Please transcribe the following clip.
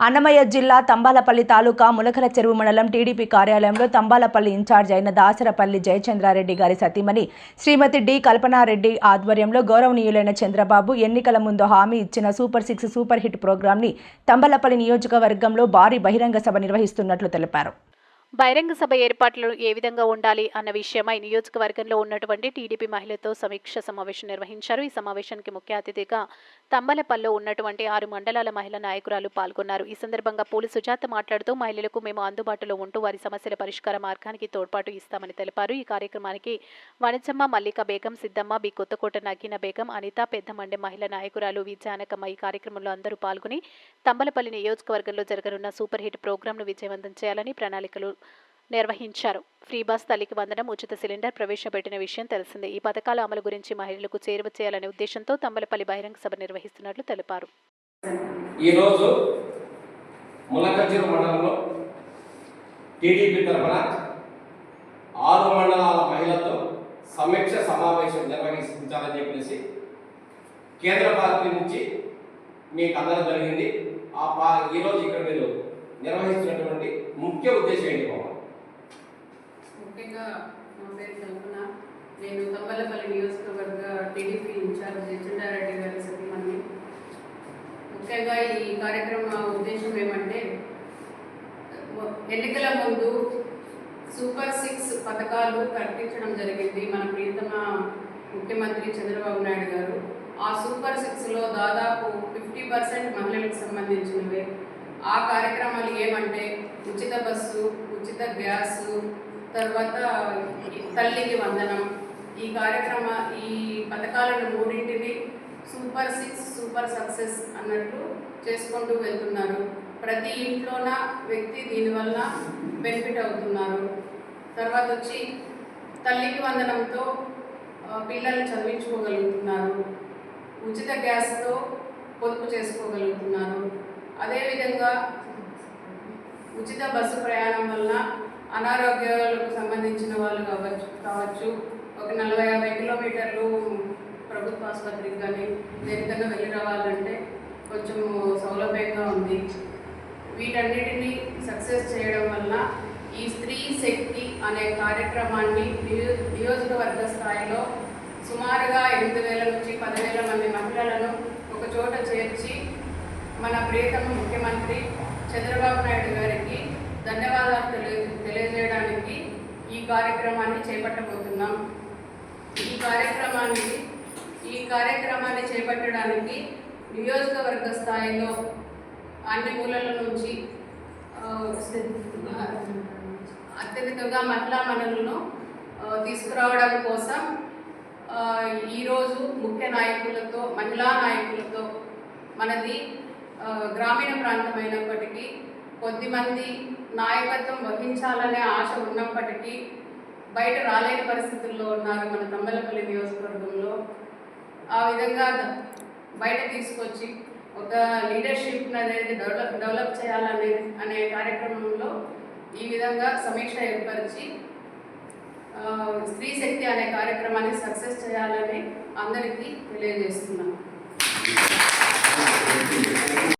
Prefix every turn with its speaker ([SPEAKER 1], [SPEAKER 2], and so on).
[SPEAKER 1] అన్నమయ్య జిల్లా తంబాలపల్లి తాలూకా ములకల చెరువు మండలం టీడీపీ కార్యాలయంలో తంబాలపల్లి ఇన్ఛార్జ్ అయిన దాసరపల్లి జయచంద్రారెడ్డి గారి సతీమణి శ్రీమతి డి కల్పనారెడ్డి ఆధ్వర్యంలో గౌరవనీయులైన చంద్రబాబు ఎన్నికల ముందు హామీ ఇచ్చిన సూపర్ సిక్స్ సూపర్ హిట్ ప్రోగ్రాంని తంబాలపల్లి నియోజకవర్గంలో భారీ బహిరంగ సభ నిర్వహిస్తున్నట్లు తెలిపారు.
[SPEAKER 2] బహిరంగ సభ ఏర్పాట్లు ఏ విధంగా ఉండాలి అన్న విషయమై నియోజకవర్గంలో ఉన్నటువంటి టీడీపీ మహిళతో సమీక్ష సమావేశం నిర్వహించారు. ఈ సమావేశానికి ముఖ్య అతిథిగా తంబలపల్లో ఉన్నటువంటి ఆరు మండలాల మహిళా నాయకురాలు పాల్గొన్నారు. ఈ సందర్భంగా పూలు సుజాత మాట్లాడుతూ మహిళలకు మేము అందుబాటులో ఉంటూ వారి సమస్యల పరిష్కార మార్గానికి తోడ్పాటు ఇస్తామని తెలిపారు. ఈ కార్యక్రమానికి వనజమ్మ మల్లిక బేగం సిద్దమ్మ బి కొత్తకోట నగిన బేగం అనిత పెద్దమండె మహిళా నాయకురాలు విజానకమ్మ ఈ కార్యక్రమంలో అందరూ పాల్గొని తంబలపల్లి నియోజకవర్గంలో జరగనున్న సూపర్ హిట్ ప్రోగ్రాంను విజయవంతం చేయాలని ప్రణాళికలు నిర్వహించారు. ఫ్రీ బస్ తల్లికి వందనం ఉచిత సిలిండర్ ప్రవేశపెట్టిన విషయం తెలిసిందే. ఈ పథకాల అమలు గురించి మహిళలకు చేరువ చేయాలనే ఉద్దేశంతో తమ్మలపల్లి బహిరంగ సభ నిర్వహిస్తున్నట్లు తెలిపారు.
[SPEAKER 3] ఈరోజు ములకజ్జిర మండలంలో టీడీపీ తరఫున ఆరు మండలాల మహిళలతో సమీక్ష సమావేశం నిర్వహించాలని చెప్పేసి కేంద్ర పార్టీ నుంచి మీకు అందరం జరిగింది. ఆ ఈరోజు ఇక్కడ మీరు నిర్వహిస్తున్నటువంటి ముఖ్య ఉద్దేశం ఏంటి బాబు
[SPEAKER 4] ముఖ్యంగా నా పేరు కల్పన నేను తంబలపల్లి నియోజకవర్గ టీడీపీ ఇన్ఛార్జ్ చెండారెడ్డి గారి సతీమణి ముఖ్యంగా ఈ కార్యక్రమ ఉద్దేశం ఏమంటే ఎన్నికల ముందు సూపర్ సిక్స్ పథకాలు ప్రకటించడం జరిగింది మన ప్రియతమ ముఖ్యమంత్రి చంద్రబాబు నాయుడు గారు. ఆ సూపర్ సిక్స్లో దాదాపు ఫిఫ్టీ పర్సెంట్ మహిళలకు సంబంధించినవే. ఆ కార్యక్రమాలు ఏమంటే ఉచిత బస్సు ఉచిత గ్యాసు తర్వాత తల్లికి వందనం. ఈ కార్యక్రమ ఈ పథకాలను మూడింటిని సూపర్ సిక్స్ సూపర్ సక్సెస్ అన్నట్లు చేసుకుంటూ వెళ్తున్నారు. ప్రతి ఇంట్లోన వ్యక్తి దీనివల్ల బెనిఫిట్ అవుతున్నారు. తర్వాత వచ్చి తల్లికి వందనంతో పిల్లల్ని చదివించుకోగలుగుతున్నారు. ఉచిత గ్యాస్తో పొదుపు చేసుకోగలుగుతున్నారు. అదేవిధంగా ఉచిత బస్సు ప్రయాణం వల్ల అనారోగ్యాలకు సంబంధించిన వాళ్ళు కావచ్చు కావచ్చు. ఒక నలభై యాభై కిలోమీటర్లు ప్రభుత్వ ఆసుపత్రికి కానీ దేనికన్నా వెళ్ళి రావాలంటే కొంచెం సౌలభ్యంగా ఉంది. వీటన్నిటిని సక్సెస్ చేయడం వల్ల ఈ స్త్రీ శక్తి అనే కార్యక్రమాన్ని నియోజకవర్గ స్థాయిలో సుమారుగా ఎనిమిది వేల నుంచి పదివేల మంది మహిళలను ఒక చోట చేర్చి మన ప్రియతమ ముఖ్యమంత్రి చంద్రబాబు నాయుడు గారికి ధన్యవాదాలు తెలియ తెలియజేయడానికి ఈ కార్యక్రమాన్ని చేపట్టబోతున్నాం. ఈ కార్యక్రమాన్ని ఈ కార్యక్రమాన్ని చేపట్టడానికి నియోజకవర్గ స్థాయిలో అన్ని మూలల నుంచి అత్యధికంగా మహిళా మనులను తీసుకురావడం కోసం ఈరోజు ముఖ్య నాయకులతో మహిళా నాయకులతో మనది గ్రామీణ ప్రాంతమైనప్పటికీ కొద్దిమంది నాయకత్వం వహించాలనే ఆశ ఉన్నప్పటికీ బయట రాలేని పరిస్థితుల్లో ఉన్నారు మన తమ్మలపల్లి నియోజకవర్గంలో. ఆ విధంగా బయట తీసుకొచ్చి ఒక లీడర్షిప్ అనేది డెవలప్ డెవలప్ చేయాలనే అనే కార్యక్రమంలో ఈ విధంగా సమీక్ష ఏర్పరిచి స్త్రీ శక్తి అనే కార్యక్రమాన్ని సక్సెస్ చేయాలని అందరికీ తెలియజేస్తున్నాను.